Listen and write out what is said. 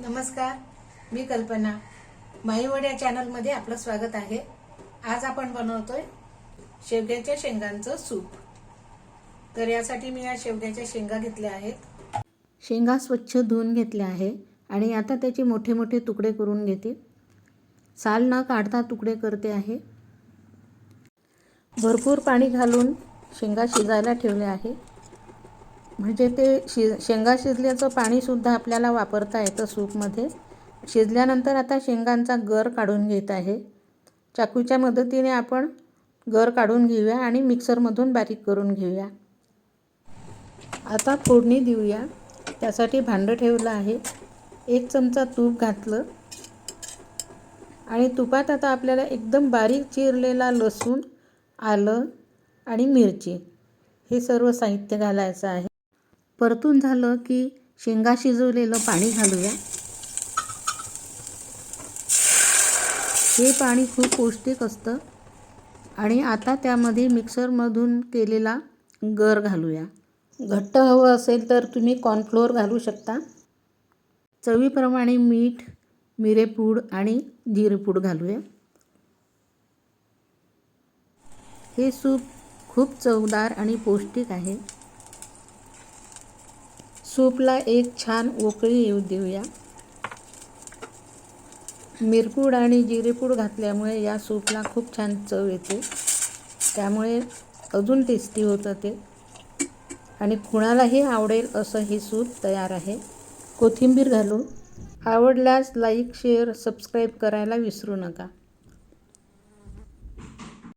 नमस्कार मी कल्पना. माईवड्या चॅनलमध्ये आपलं स्वागत आहे. आज आपण बनवतोय शेवग्याच्या शेंगांचं सूप. तर यासाठी मी या शेवग्याच्या शेंगा घेतल्या आहेत. शेंगा स्वच्छ धुवून घेतल्या आहे आणि आता त्याचे मोठे मोठे तुकडे करून घेते. साल न काढता तुकडे करते आहे. भरपूर पाणी घालून शेंगा शिजायला ठेवले आहे. म्हणजे ते शि शेंगा शिजल्याचं पाणीसुद्धा आपल्याला वापरता येतं सूपमध्ये. शिजल्यानंतर आता शेंगांचा गर काढून घेत आहे. चाकूच्या मदतीने आपण गर काढून घेऊया आणि मिक्सरमधून बारीक करून घेऊया. आता फोडणी देऊया. त्यासाठी भांडं ठेवलं आहे. एक चमचा तूप घातलं. आणि तुपात आता आपल्याला एकदम बारीक चिरलेला लसूण आलं आणि मिरची हे सर्व साहित्य घालायचं आहे. परतून झालं की शेंगा शिजवलेलं पाणी घालूया. हे पाणी खूप पौष्टिक असतं. आणि आता त्यामध्ये मिक्सरमधून केलेला गर घालूया. घट्ट हवं असेल तर तुम्ही कॉर्नफ्लोअर घालू शकता. चवीप्रमाणे मीठ मिरेपूड आणि जिरेपूड घालूया. हे सूप खूप चवदार आणि पौष्टिक आहे. सूपला एक छान उकळी येऊ देऊया. मिरपूड आणि जिरेपूड घातल्यामुळे या सूपला खूप छान चव येते. त्यामुळे अजून टेस्टी होतं ते. आणि कुणालाही आवडेल असं हे सूप तयार आहे. कोथिंबीर घालून आवडल्यास लाईक शेअर सबस्क्राईब करायला विसरू नका.